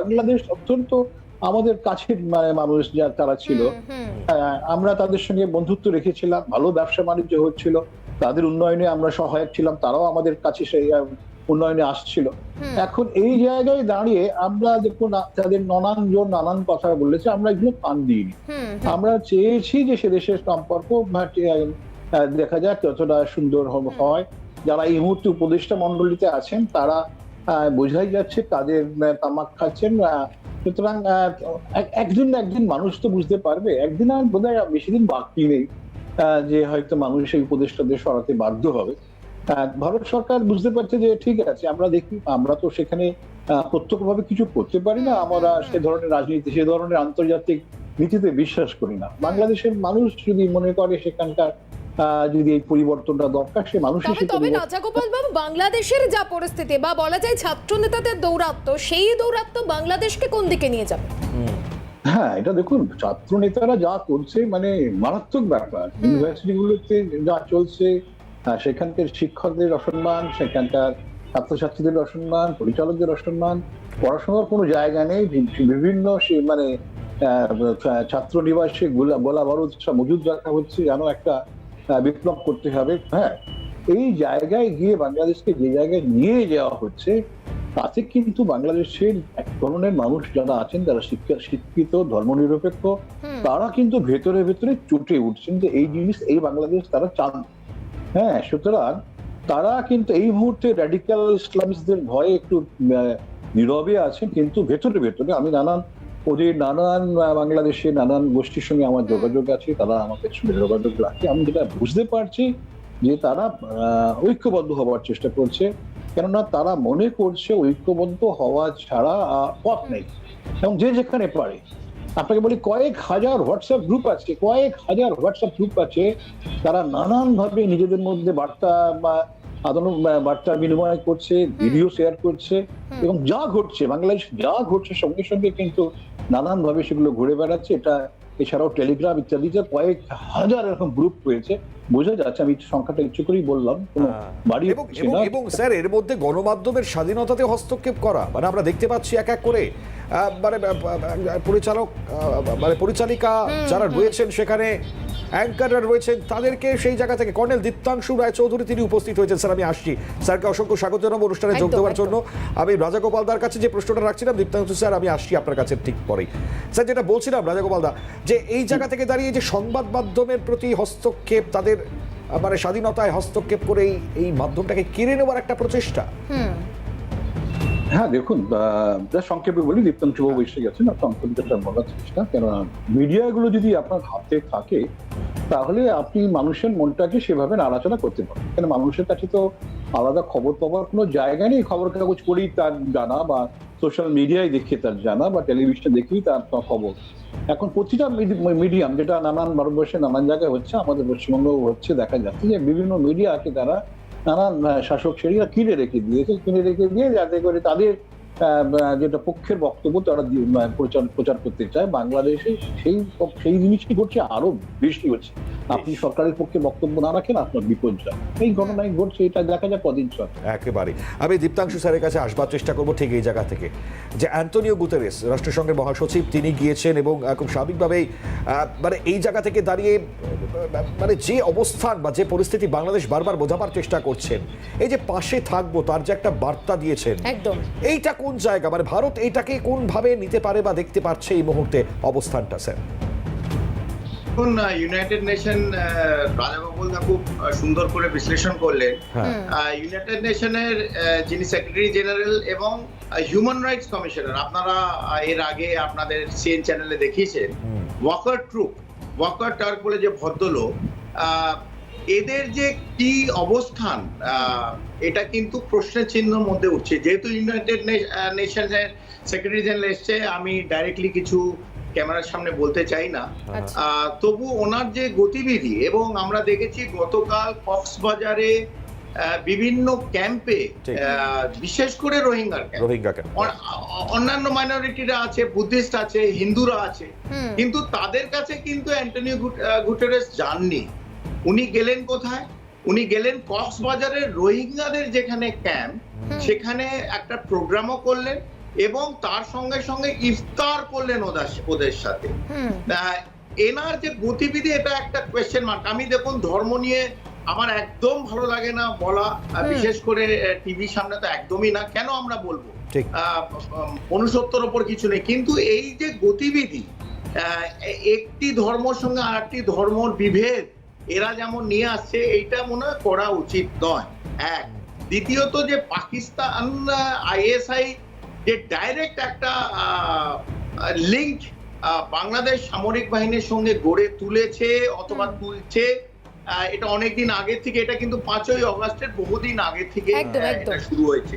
বাংলাদেশ অত্যন্ত আমাদের কাছের মানে মানুষ যা তারা ছিল। আমরা তাদের সঙ্গে বন্ধুত্ব রেখেছিলাম ভালো ব্যবসা বাণিজ্য হচ্ছিল। তাদের উন্নয়নে আমরা সহায়ক ছিলাম তারাও আমাদের কাছে সেই উন্নয়নে আসছিল। এখন এই জায়গায় দাঁড়িয়ে আমরা দেখুন তাদের নানান জন নানান কথা বলেছে আমরা এগুলো কান দিইনি। আমরা চেয়েছি যে সে দেশের সম্পর্ক দেখা যাক কতটা সুন্দর হয়। যারা এই মুহূর্তে উপদেষ্টা মন্ডলীতে আছেন তারা বোঝাই যাচ্ছে তাদের তামাক খাচ্ছেন সুতরাং একদিন না একদিন মানুষ তো বুঝতে পারবে। একদিন আর বোধ হয় বেশি দিন বাকি নেই যে হয়তো মানুষ এই উপদেষ্টাদের সরাতে বাধ্য হবে। ভারত সরকার বুঝতে পারছে যে ঠিক আছে আমরা দেখি আমরা তো সেখানে প্রত্যক্ষভাবে কিছু করতে পারি না। আমরা সে ধরনের রাজনীতি সে ধরনের আন্তর্জাতিক নীতিতে বিশ্বাস করি না। বাংলাদেশের মানুষ যদি মনে করে সেখানকার যদি এই পরিবর্তনটা দরকার সে মানুষই তবে তবে রাজাগোপাল বাবু বাংলাদেশের যা পরিস্থিতি বা বলা যায় ছাত্র নেতাদের দৌরাত্ম সেই দৌরাত্ম বাংলাদেশকে কোন দিকে নিয়ে যাবে? হ্যাঁ এটা দেখুন ছাত্র নেতারা যা করছে মানে মারাত্মক ব্যাপার। ইউনিভার্সিটি গুলোতে যা চলছে সেখানকার শিক্ষকদের অসম্মান সেখানকার ছাত্রছাত্রীদের অসম্মান পরিচালকদের অসম্মান পড়াশোনার কোনো জায়গা নেই বিভিন্ন সে- মানে ছাত্র নিবাসে গোলা গোলা বারুদ মজুদ রাখা হচ্ছে যেন একটা বিপ্লব করতে হবে হ্যাঁ এই জায়গায় গিয়ে বাংলাদেশকে যে জায়গায় নিয়ে যাওয়া হচ্ছে তাতে কিন্তু বাংলাদেশের এক ধরনের মানুষ যারা আছেন যারা শিক্ষা- শিক্ষিত ধর্মনিরপেক্ষ হুম। তারা কিন্তু ভেতরে ভেতরে চটে উঠছেন যে এই জিনিস এই বাংলাদেশ তারা চান হ্যাঁ সুতরাং তারা কিন্তু এই মুহূর্তে র্যাডিক্যাল ইসলামিস্টদের ভয়ে একটু নীরবে আছেন কিন্তু ভেতরে ভেতরে আমি নানান ওদের নানান বাংলাদেশে নানান গোষ্ঠীর সঙ্গে আমার যোগাযোগ আছে তারা আমাদের সঙ্গে যোগাযোগ রাখে। আমি যেটা বুঝতে পারছি যে তারা ঐক্যবদ্ধ হওয়ার চেষ্টা করছে কেননা তারা মনে করছে ঐক্যবদ্ধ হওয়া ছাড়া পথ নেই। এবং যে যেখানে পারে। আপনাকে বলি কয়েক হাজার হোয়াটসঅ্যাপ গ্রুপ আছে কয়েক হাজার হোয়াটসঅ্যাপ গ্রুপ আছে তারা নানান ভাবে নিজেদের মধ্যে বার্তা বা আদান বার্তা বিনিময় করছে ভিডিও শেয়ার করছে এবং যা ঘটছে বাংলাদেশ যা ঘটছে সঙ্গে সঙ্গে কিন্তু নানান ভাবে সেগুলো ঘুরে বেড়াচ্ছে। এটা এছাড়াও টেলিগ্রাম ইত্যাদিতে কয়েক হাজার এরকম গ্রুপ রয়েছে বোঝা যাচ্ছে আমি সংখ্যাটা ইচ্ছে করেই বললাম হ্যাঁ। বাড়ি এবং স্যার এর মধ্যে গণমাধ্যমের স্বাধীনতাতে হস্তক্ষেপ করা মানে আমরা দেখতে পাচ্ছি এক এক করে আহ, মানে পরিচালক আহ, মানে পরিচালিকা যারা রয়েছেন সেখানে অ্যাঙ্কাররা রয়েছেন তাদেরকে সেই জায়গা থেকে কর্নেল দীপ্তাংশু রায়চৌধুরী তিনি উপস্থিত হয়েছেন। স্যার আমি আসছি। স্যারকে অসংখ্য স্বাগত জানাব অনুষ্ঠানে যোগ দেওয়ার জন্য। আমি রাজাগোপাল দার কাছে যে প্রশ্নটা রাখছিলাম দীপ্তাংশু স্যার আমি আসছি আপনার কাছে ঠিক পরেই। স্যার যেটা বলছিলাম রাজাগোপাল দা যে এই জায়গা থেকে দাঁড়িয়ে যে সংবাদ মাধ্যমের প্রতি হস্তক্ষেপ তাদের মানে স্বাধীনতায় হস্তক্ষেপ করে এই মাধ্যমটাকে কেড়ে নেওয়ার একটা প্রচেষ্টা। হুম। হ্যাঁ দেখুন যা সংক্ষেপে বলি দীপ্তাংশু বাবু এসে গেছেন সংক্ষেপে বলার চেষ্টা কেননা মিডিয়াগুলো যদি আপনার হাতে থাকে, তাহলে আপনি মানুষের মনটাকে সেভাবে নাড়াচাড়া করতে পারেন কেন, মানুষের কাছে তো আলাদা খবর পাওয়ার কোনো জায়গা নেই। খবর কাগজ পড়েই তার জানা বা সোশ্যাল মিডিয়ায় দেখে তার জানা বা টেলিভিশনে দেখেই তার খবর। এখন প্রতিটা মিডিয়াম যেটা নানান ভারতবর্ষে নানান জায়গায় হচ্ছে, আমাদের পশ্চিমবঙ্গেও হচ্ছে, দেখা যাচ্ছে যে বিভিন্ন মিডিয়াকে তারা নানান শাসক শ্রেণীরা কিনে রেখে দিয়েছে কিনে রেখে দিয়ে যাতে করে তাদের যেটা পক্ষের বক্তব্য তারা প্রচার প্রচার করতে চায়। বাংলাদেশে সেই সেই জিনিসটি ঘটছে আরও বেশি হচ্ছে। আপনি সরকারের পক্ষে বক্তব্য না রাখেন আপনার বিপর্যয়। এই ঘটনায় ঘটছে এটা দেখা যাক কদিন চল। একেবারে আমি দীপ্তাংশু স্যারের কাছে আসবার চেষ্টা করব ঠিক এই জায়গা থেকে। যে অ্যান্টনিও গুতেরেস রাষ্ট্রসংঘের মহাসচিব তিনি গিয়েছেন এবং খুব স্বাভাবিকভাবেই আহ, মানে এই জায়গা থেকে দাঁড়িয়ে মানে যে অবস্থান বা যে পরিস্থিতি বাংলাদেশ বারবার বোঝাবার চেষ্টা করছেন এই যে পাশে থাকব তার যে একটা বার্তা দিয়েছেন একদম। এইটা কোন জায়গা মানে ভারত এইটাকে কোনভাবে নিতে পারে বা দেখতে পারছে এই মুহূর্তে অবস্থানটা স্যার? ইউনাইটেড নেশন রাজাগোপালদা খুব আহ, সুন্দর করে বিশ্লেষণ করলেন। হ্যাঁ। ইউনাইটেড নেশনের যিনি সেক্রেটারি জেনারেল এবং হিউম্যান রাইটস কমিশনার আপনারা এর আগে আপনাদের সিএন চ্যানেলে দেখিয়েছেন। ওয়াকার ট্রুপ ওয়াকার টার্ক বলে যে ভদ্রলোক আহ, এদের যে কি অবস্থান এটা কিন্তু প্রশ্নের চিহ্নের মধ্যে উঠছে। যেহেতু ইউনাইটেড নেশনের সেক্রেটারি জেনারেল এসছে আমি ডাইরেক্টলি কিছু ক্যামেরার সামনে বলতে চাই না। আচ্ছা। তবু ওনার যে গতিবিধি এবং আমরা দেখেছি গতকাল কক্সবাজারে বিভিন্ন ক্যাম্পে বিশেষ করে রোহিঙ্গার ক্যাম্প অন্যান্য মাইনরিটিরা আছে বুদ্ধিস্ট আছে হিন্দুরা আছে। কিন্তু তাদের কাছে কিন্তু অ্যান্টনি গুট- গুটেরেস যাননি। উনি গেলেন কোথায়? উনি গেলেন কক্সবাজারের রোহিঙ্গাদের যেখানে ক্যাম্প সেখানে একটা প্রোগ্রামও করলেন এবং তার সঙ্গে সঙ্গে ইফতার করলেন ওদের সাথে। এনার যে গতিবিধি এটা একটা কোয়েশ্চেন মার্ক আমি দেখুন ধর্ম নিয়ে আমার একদম ভালো লাগে না বলা বিশেষ করে টিভির সামনে তো একদমই না। কেন আমরা বলব? মনুষ্যত্বর ওপর কিছু নেই। কিন্তু এই যে গতিবিধি আহ, একটি ধর্মের সঙ্গে আরেকটি ধর্মর বিভেদ এরা যেমন নিয়ে আসছে এইটা মনে হয় করা উচিত নয়। এক দ্বিতীয়ত যে পাকিস্তান আইএসআই যে ডাইরেক্ট একটা লিঙ্ক বাংলাদেশ সামরিক বাহিনীর সঙ্গে গড়ে তুলেছে অথবা তুলছে আহ, এটা অনেকদিন আগে থেকে এটা কিন্তু পাঁচই অগস্টের বহুদিন আগে থেকে শুরু হয়েছে।